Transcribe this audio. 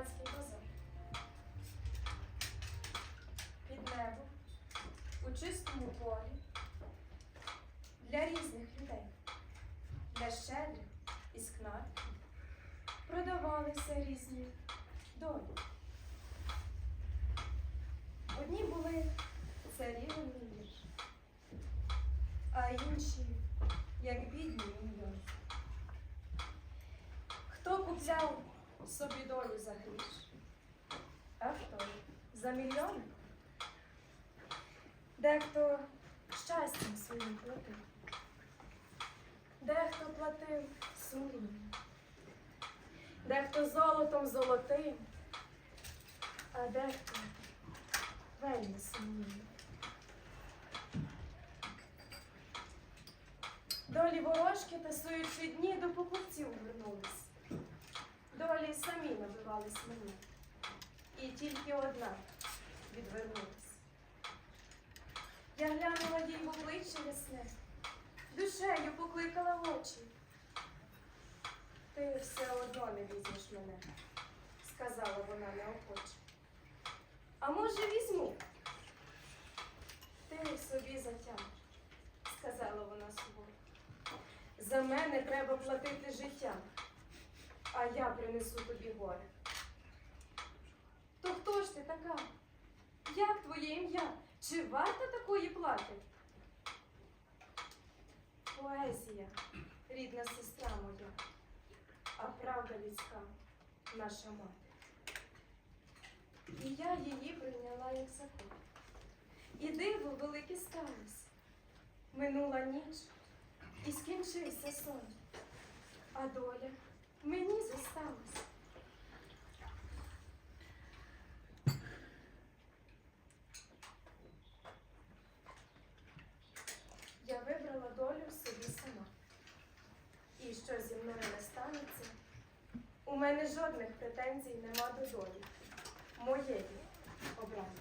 Британський базар. Під небо у чистому полі, для різних людей, для щедрих і скнатків продавалися різні долі. Одні були царівні вірші, а інші як бідні мільйони. Хто купляв собі долю за гріш, а хто за мільйони? Дехто щастям своїм платив, дехто платив сумлінням, дехто золотом золотим, а дехто вельми сумнівним. Долі ворожки тасуючи дні до покупців вернулись. Долі самі набивались мені, і тільки одна відвернулась. Я глянула їй в обличчя ясне, душею покликала в очі. Ти все одно не візьмеш мене, сказала вона неохоче. А може візьму? Ти собі затяг, сказала вона суворо. За мене треба платити життя, а я принесу тобі горе. То хто ж ти така? Як твоє ім'я? Чи варта такої плати? Поезія, рідна сестра моя, а правда людська наша мати. І я її прийняла як закон. І диво велике сталося. Минула ніч і скінчився сон, а доля мені зосталась. Я вибрала долю собі сама. І що зі мною не станеться, у мене жодних претензій нема до долі, моєї обраниці.